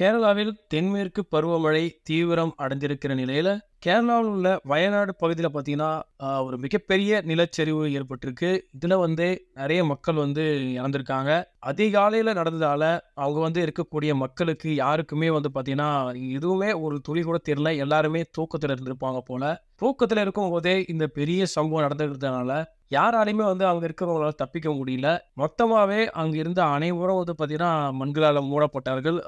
கேரளாவில் தென்மேற்கு பருவமழை தீவிரம் அடைந்திருக்கிற நிலையில, கேரளாவில் உள்ள வயநாடு பகுதியில் பார்த்தீங்கன்னா, ஒரு மிகப்பெரிய நிலச்சரிவு ஏற்பட்டிருக்கு. இதில் வந்து நிறைய மக்கள் வந்து இறந்திருக்காங்க. அதிகாலையில் நடந்ததால, அவங்க வந்து இருக்கக்கூடிய மக்களுக்கு யாருக்குமே வந்து பார்த்தீங்கன்னா, எதுவுமே ஒரு துளி கூட தெரியல. எல்லாருமே தூக்கத்தில் இருந்திருப்பாங்க போல. இருக்கும் போதே இந்த பெரிய சம்பவம் நடந்துக்கிறதுனால யாராலையுமே வந்து அங்கே இருக்கிறவங்களால தப்பிக்க முடியல. மொத்தமாகவே அங்கே இருந்த அனைவரும் வந்து பார்த்தீங்கன்னா, மண்களால் மூடப்பட்டார்கள்.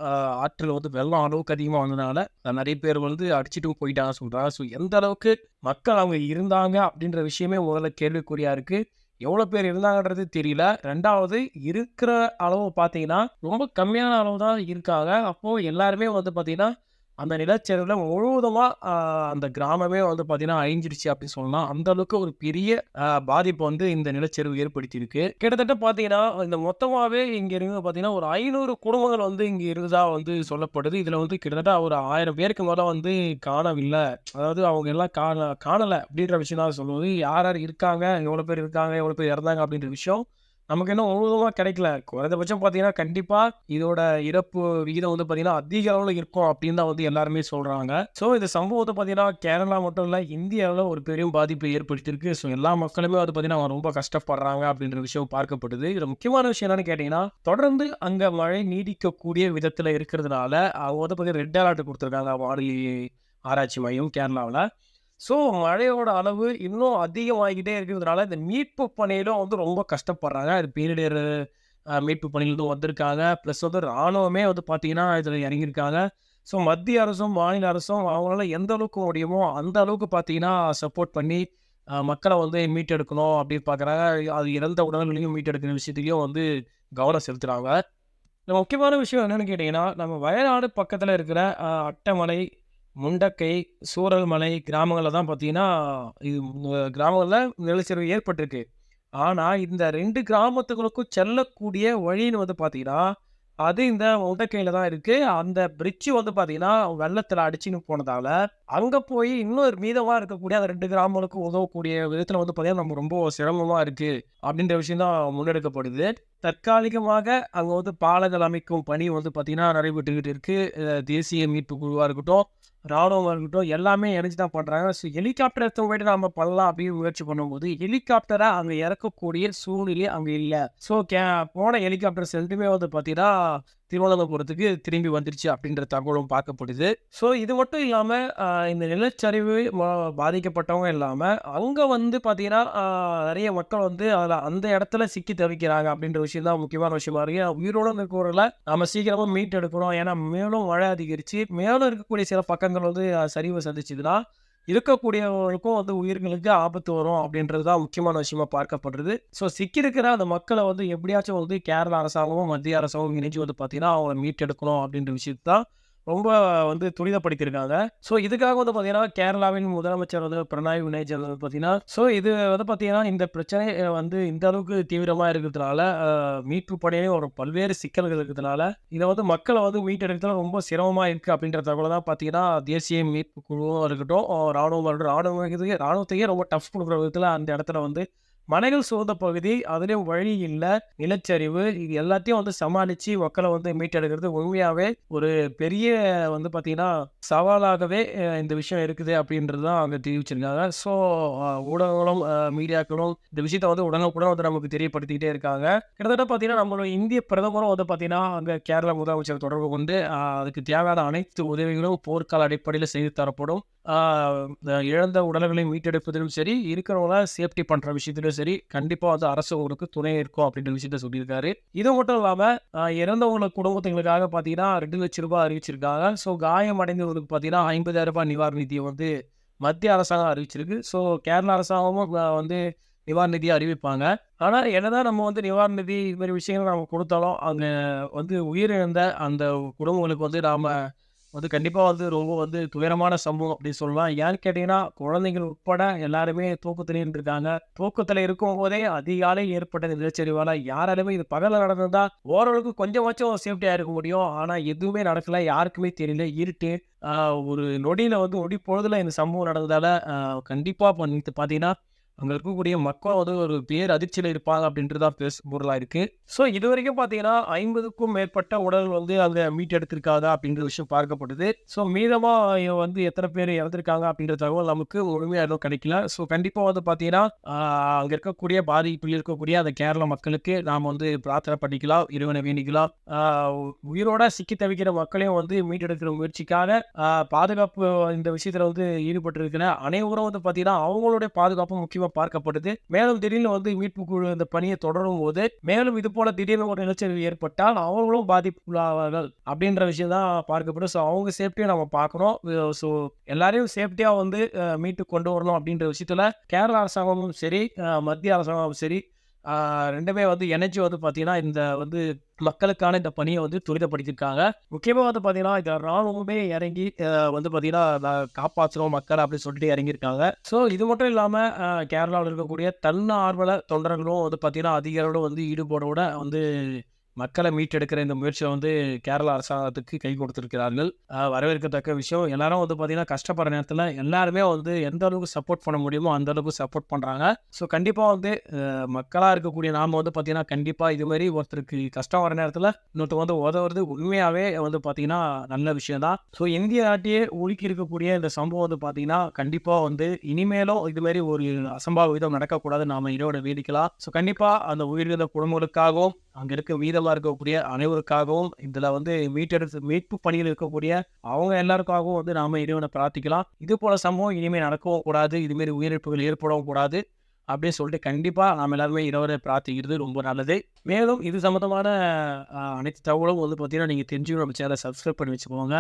ஆற்றில் வந்து வெள்ளம் அளவுக்கு அதிகமாக வந்ததுனால, நிறைய பேர் வந்து அடிச்சுட்டு போயிட்டாங்கன்னு சொல்கிறாங்க ஸோ எந்த அளவுக்கு மக்கள் அவங்க இருந்தாங்க அப்படின்ற விஷயமே முதல்ல கேள்விக்குறியாக இருக்குது எவ்வளோ பேர் இருந்தாங்கன்றது தெரியல. ரெண்டாவது இருக்கிற அளவு பார்த்தீங்கன்னா, ரொம்ப கம்மியான அளவு தான் இருக்காங்க. அப்போது எல்லாருமே வந்து பார்த்தீங்கன்னா, அந்த நிலச்சரிவில் முழுவதுமாக அந்த கிராமமே வந்து பார்த்தீங்கன்னா, அழிஞ்சிருச்சு அப்படின்னு சொல்லலாம். அந்த அளவுக்கு ஒரு பெரிய பாதிப்பு வந்து இந்த நிலச்சரிவு ஏற்படுத்தியிருக்கு. கிட்டத்தட்ட பார்த்தீங்கன்னா, இந்த மொத்தமாகவே இங்கே இருந்து பார்த்தீங்கன்னா, ஒரு ஐநூறு குடும்பங்கள் வந்து இங்கே இருந்ததா வந்து சொல்லப்படுது. இதில் வந்து கிட்டத்தட்ட ஒரு ஆயிரம் பேருக்கு மேலே வந்து காணவில்லை அதாவது அவங்க எல்லாம் காண காணலை அப்படின்ற விஷயம் தான் சொல்லுவது யார் யார் இருக்காங்க, எவ்வளோ பேர் இருக்காங்க, எவ்வளோ பேர் இறந்தாங்க அப்படின்ற விஷயம் நமக்கு இன்னும் முழுவதுமாக கிடைக்கல. குறைந்தபட்சம் பார்த்தீங்கன்னா, கண்டிப்பாக இதோட இறப்பு விகிதம் வந்து பார்த்தீங்கன்னா, அதிக அளவில் இருக்கும் அப்படின்னு தான் வந்து எல்லாருமே சொல்கிறாங்க ஸோ இந்த சம்பவத்தை பார்த்தீங்கன்னா, கேரளா மட்டும் இல்லை இந்தியாவில் ஒரு பெரும் பாதிப்பை ஏற்படுத்தியிருக்கு. ஸோ எல்லா மக்களுமே வந்து பார்த்தீங்கன்னா, ரொம்ப கஷ்டப்படுறாங்க அப்படின்ற விஷயம் பார்க்கப்படுது. இதில் முக்கியமான விஷயம் என்னன்னு கேட்டிங்கன்னா தொடர்ந்து அங்கே மழை நீடிக்கக்கூடிய விதத்தில் இருக்கிறதுனால, அவங்க வந்து பார்த்தீங்கன்னா, ரெட் அலர்ட் கொடுத்துருக்காங்க வானிலை ஆராய்ச்சி மையம் கேரளாவில் ஸோ மழையோட அளவு இன்னும் அதிகமாகிக்கிட்டே இருக்கிறதுனால, இந்த மீட்பு பணியிலும் வந்து ரொம்ப கஷ்டப்படுறாங்க. அது பேரிடர் மீட்பு பணியிலிருந்து வந்திருக்காங்க. ப்ளஸ் வந்து ராணுவமே வந்து பார்த்தீங்கன்னா, இதில் இறங்கியிருக்காங்க. ஸோ மத்திய அரசும், மாநில அரசும் அவங்களால எந்த அளவுக்கு முடியுமோ, அந்த அளவுக்கு பார்த்தீங்கன்னா, சப்போர்ட் பண்ணி மக்களை வந்து மீட்டெடுக்கணும் அப்படின்னு பார்க்குறாங்க. அது இறந்த உடல்களையும் மீட்டெடுக்கிற விஷயத்துலையும் வந்து கவனம் செலுத்துகிறாங்க இதுல முக்கியமான விஷயம் என்னென்னு கேட்டிங்கன்னா நம்ம வயநாடு பக்கத்தில் இருக்கிற அட்டமலை, முண்டக்கை, சூரல்மலை கிராமங்களில் தான் பார்த்தீங்கன்னா, இது கிராமங்களில் நிலச்சரிவு ஏற்பட்டிருக்கு. ஆனால் இந்த ரெண்டு கிராமத்துகளுக்கும் செல்லக்கூடிய வழின்னு வந்து பார்த்தீங்கன்னா, அது இந்த முண்டக்கையில் தான் இருக்குது அந்த பிரிட்ஜு வந்து பார்த்தீங்கன்னா, வெள்ளத்தில் அடிச்சுன்னு போனதால, அங்கே போய் இன்னொரு மீதமாக இருக்கக்கூடிய அந்த ரெண்டு கிராமங்களுக்கும் உதவக்கூடிய விதத்தில் வந்து பார்த்தீங்கன்னா, நம்ம ரொம்ப சிரமமாக இருக்குது அப்படின்ற விஷயம் தான் முன்னெடுக்கப்படுது. தற்காலிகமாக அங்கே வந்து பாலங்கள் அமைக்கும் பணி வந்து பார்த்திங்கன்னா நடைபெற்றுக்கிட்டு இருக்குது தேசிய மீட்பு குழுவாக இருக்கட்டும், இராணுவமாக இருக்கட்டும், எல்லாமே இணைஞ்சு தான் பண்ணுறாங்க ஸோ ஹெலிகாப்டர் எடுத்துட்டு போயிட்டு நம்ம பண்ணலாம் அப்படின்னு முயற்சி பண்ணும்போது, ஹெலிகாப்டரை அங்கே இறக்கக்கூடிய சூழ்நிலை அங்கே இல்லை. ஸோ கே போன ஹெலிகாப்டர்ஸ் 2மே வந்து பார்த்தீங்கன்னா, திருவனந்தபுரத்துக்கு திரும்பி வந்துருச்சு அப்படின்ற தகவலும் பார்க்கப்படுது. ஸோ இது மட்டும் இல்லாமல் இந்த நிலச்சரிவு பாதிக்கப்பட்டவங்க இல்லாமல் அங்கே வந்து பார்த்தீங்கன்னா, நிறைய மக்கள் வந்து அதில் அந்த இடத்துல சிக்கி தவிக்கிறாங்க அப்படின்ற விஷயம் தான் முக்கியமான விஷயமா இருக்கு. ஏன்னா உயிரோட நம்ம சீக்கிரமாக மீட் எடுக்கணும் ஏன்னா மேலும் மழை அதிகரித்து மேலும் இருக்கக்கூடிய சில பக்கங்கள் வந்து சரிவு சந்திச்சதுன்னா, இருக்கக்கூடியவங்களுக்கும் வந்து உயிர்களுக்கு ஆபத்து வரும் அப்படின்றது தான் முக்கியமான விஷயமா பார்க்கப்படுறது. ஸோ சிக்கியிருக்கிற அந்த மக்களை வந்து எப்படியாச்சும் வந்து கேரள அரசாங்கமும், மத்திய அரசாங்கமும் இணைஞ்சு வந்து பார்த்தீங்கன்னா, அவங்கள மீட்டெடுக்கணும் அப்படின்ற விஷயத்தான் ரொம்ப வந்து துரிதப்படுத்தியிருக்காங்க. ஸோ இதுக்காக வந்து பார்த்தீங்கன்னா, கேரளாவின் முதலமைச்சர் வந்து பிரணாய் விஜயன் வந்து பார்த்தீங்கன்னா, ஸோ இது வந்து பார்த்தீங்கன்னா, இந்த பிரச்சனை வந்து இந்த அளவுக்கு தீவிரமாக இருக்கிறதுனால, மீட்பு பணியிலும் ஒரு பல்வேறு சிக்கல்கள் இருக்கிறதுனால, இதை வந்து மக்களை வந்து மீட்டெடுக்கிறதுல ரொம்ப சிரமமாக இருக்குது அப்படின்ற தகவல் தான் பார்த்தீங்கன்னா, தேசிய மீட்பு குழுவும் இருக்கட்டும், ராணுவம் இருக்கட்டும், ராணுவம் ராணுவத்தையே ரொம்ப டஃப் கொடுக்குற விதத்தில் அந்த இடத்துல வந்து மலைகள் சூழ்ந்த பகுதி, அதுலேயும் வழி இல்லை நிலச்சரிவு இது எல்லாத்தையும் வந்து சமாளித்து மக்களை வந்து மீட்டெடுக்கிறது உண்மையாகவே ஒரு பெரிய வந்து பார்த்திங்கன்னா சவாலாகவே இந்த விஷயம் இருக்குது அப்படின்றது தான் அங்கே தெரிவிச்சிருக்காங்க. ஸோ ஊடகங்களும், மீடியாக்களும் இந்த விஷயத்த வந்து உடனுக்குடன் வந்து நமக்கு தெரியப்படுத்திக்கிட்டே இருக்காங்க. கிட்டத்தட்ட பார்த்தீங்கன்னா, நம்மளோட இந்திய பிரதமரும் வந்து பார்த்தீங்கன்னா, அங்கே கேரளா முதலமைச்சர் தொடர்பு கொண்டு அதுக்கு தேவையான அனைத்து உதவிகளும் போர்க்கால அடிப்படையில் செய்து தரப்படும். இழந்த உடல்களை மீட்டெடுப்பதிலும் சரி, இருக்கிறவங்கள சேஃப்டி பண்ணுற விஷயத்திலும் சரி, கண்டிப்பா வந்து அரசு உங்களுக்கு துணை இருக்கும் அப்படின்ற விஷயத்த சொல்லியிருக்காரு. இது மட்டும் இல்லாம, அ இறந்தவங்க குடும்பத்தினருக்காக பார்த்தீங்கன்னா, ரூ. 2,00,000 அறிவிச்சிருக்காங்க. ஸோ காயம் அடைந்தவங்களுக்கு பார்த்தீங்கன்னா, ஐம்பதாயிரம் ரூபாய் நிவாரண நிதியை வந்து மத்திய அரசாங்கம் அறிவிச்சிருக்கு. ஸோ கேரளா அரசாங்கமும் வந்து நிவாரண நிதியை அறிவிப்பாங்க. ஆனா என்னதான் நம்ம வந்து நிவாரண நிதி இது மாதிரி விஷயங்கள் நம்ம கொடுத்தாலும் அங்கே வந்து உயிரிழந்த அந்த குடும்பங்களுக்கு வந்து நாம வந்து கண்டிப்பாக வந்து ரொம்ப வந்து துயரமான சம்பவம் அப்படின்னு சொல்லலாம். ஏன்னு கேட்டீங்கன்னா, குழந்தைகள் உட்பட எல்லாருமே தூக்கத்தில் இருந்திருக்காங்க. தூக்கத்தில் இருக்கும் போதே அதிகாலை ஏற்பட்ட நிலச்சரிவால் யாராலுமே இது பகலில் நடந்திருந்தா ஓரளவுக்கு கொஞ்சமாச்சும் சேஃப்டியாக இருக்க முடியும். ஆனால் எதுவுமே நடக்கல. யாருக்குமே தெரியல. இருட்டு. ஒரு நொடியில் வந்து நொடி பொழுதுல இந்த சம்பவம் நடந்ததால் கண்டிப்பாக கண்டிப்பா பார்த்தீங்கன்னா, அங்கே இருக்கக்கூடிய மக்கள் வந்து ஒரு பேர் அதிர்ச்சியில் இருப்பாங்க அப்படின்றது தான் பேசும் பொருளாக இருக்குது ஸோ இதுவரைக்கும் பார்த்தீங்கன்னா, 50க்கும் மேற்பட்ட உடல் வந்து அங்க மீட்டெடுத்திருக்காங்க அப்படின்ற விஷயம் பார்க்கப்படுது. ஸோ மீதமாக வந்து எத்தனை பேர் இறந்துருக்காங்க அப்படின்ற தகவல் நமக்கு முழுமையாக எதுவும் கிடைக்கல. ஸோ கண்டிப்பாக வந்து பார்த்தீங்கன்னா, அங்கே இருக்கக்கூடிய பாதிப்பில் இருக்கக்கூடிய அந்த கேரள மக்களுக்கு நாம் வந்து பிரார்த்தனை பண்ணிக்கலாம். இறைவனை வேண்டிக்கலாம். உயிரோட சிக்கி தவிக்கிற மக்களையும் வந்து மீட்டெடுக்கிற முயற்சிக்காக பாதுகாப்பு இந்த விஷயத்தில் வந்து ஈடுபட்டிருக்கிற அனைவரும் வந்து பார்த்தீங்கன்னா, அவங்களுடைய பாதுகாப்பு பார்க்கப்படுது. மேலும் திடீர்னு வந்து மீட்பு குழு இந்த பணியை தொடரும் போது மேலும் இது போல திடீர்னு ஒரு நிலச்சரிவு ஏற்பட்டால் அவங்களும் பாதிப்புள்ளாவார்கள் அப்படின்ற விஷயம் தான் பார்க்கப்படும். ஸோ அவங்க சேஃப்டியை நம்ம பார்க்கணும். ஸோ எல்லாரையும் சேஃப்டியாக வந்து மீட்டு கொண்டு வரணும் அப்படின்ற விஷயத்துல கேரள அரசாங்கமும் சரி, மத்திய அரசாங்கமும் சரி, ரெண்டுமே வந்து எனர்ஜி வந்து பார்த்தீங்கன்னா, இந்த வந்து மக்களுக்கான இந்த பணியை வந்து துரிதப்படுத்தியிருக்காங்க. முக்கியமாக வந்து பார்த்தீங்கன்னா, இந்த ராணுவமே இறங்கி வந்து பார்த்தீங்கன்னா, காப்பாற்றுறோம் காப்பாற்றணும் அப்படின்னு சொல்லிட்டு இறங்கியிருக்காங்க. ஸோ இது மட்டும் இல்லாமல் கேரளாவில் இருக்கக்கூடிய தன்னார்வல தொண்டர்களும் வந்து பார்த்தீங்கன்னா, அதிக வந்து ஈடுபாடோட வந்து மக்களை மீட்டெடுக்கிற இந்த முயற்சியை வந்து கேரளா அரசாங்கத்துக்கு கை கொடுத்திருக்கிறார்கள். வரவேற்கத்தக்க விஷயம். எல்லாரும் வந்து பார்த்தீங்கன்னா, கஷ்டப்படுற நேரத்தில் எல்லாருமே வந்து எந்த அளவுக்கு சப்போர்ட் பண்ண முடியுமோ அந்த அளவுக்கு சப்போர்ட் பண்ணுறாங்க ஸோ கண்டிப்பாக வந்து மக்களாக இருக்கக்கூடிய நாம் வந்து பார்த்தீங்கன்னா, கண்டிப்பாக இது மாதிரி ஒருத்தருக்கு கஷ்டம் வர நேரத்தில் இன்னொருத்தவங்க வந்து உதவுறது உண்மையாகவே வந்து பார்த்தீங்கன்னா, நல்ல விஷயம் தான். ஸோ இந்திய நாட்டையே ஒழுக்கி இருக்கக்கூடிய இந்த சம்பவம் வந்து பார்த்தீங்கன்னா, கண்டிப்பாக வந்து இனிமேலும் இதுமாரி ஒரு அசம்பாவிதம் நடக்கக்கூடாது நாம இதோட வேடிக்கலாம் ஸோ கண்டிப்பாக அந்த உயிரிழந்த குடும்பங்களுக்காகவும், அங்கே இருக்க வீதம் இருக்கக்கூடிய அனைவருக்காகவும், இதில் வந்து மீட்டெடுத்து மீட்பு பணியில் இருக்கக்கூடிய அவங்க எல்லாருக்காகவும் வந்து நாம இறைவனை பிரார்த்திக்கலாம். இது போல சம்பவம் இனிமேல் நடக்கவும் கூடாது. இதுமாரி உயிரிழப்புகள் ஏற்படவும் கூடாது. அப்படின்னு சொல்லிட்டு கண்டிப்பாக நாம் எல்லாருமே இறைவனை பிரார்த்திக்கிறது ரொம்ப நல்லது. மேலும் இது சம்மந்தமான அனைத்து தகவலும் வந்து பார்த்தீங்கன்னா, நீங்கள் தெரிஞ்சுக்கணும் நம்ம சேனலை சப்ஸ்கிரைப் பண்ணி வச்சுக்கோங்க.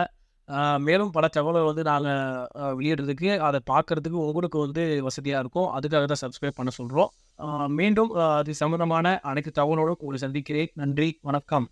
மேலும் பல தகவல்கள் வந்து நாங்கள் வெளியிடுறதுக்கு, அதை பார்க்கறதுக்கு உங்களுக்கு வந்து வசதியாக இருக்கும். அதுக்காக தான் சப்ஸ்கிரைப் பண்ண சொல்கிறோம் மீண்டும் அது சம்பந்தமான அனைத்து தகவலோடும் உங்களை சந்திக்கிறேன். நன்றி, வணக்கம்.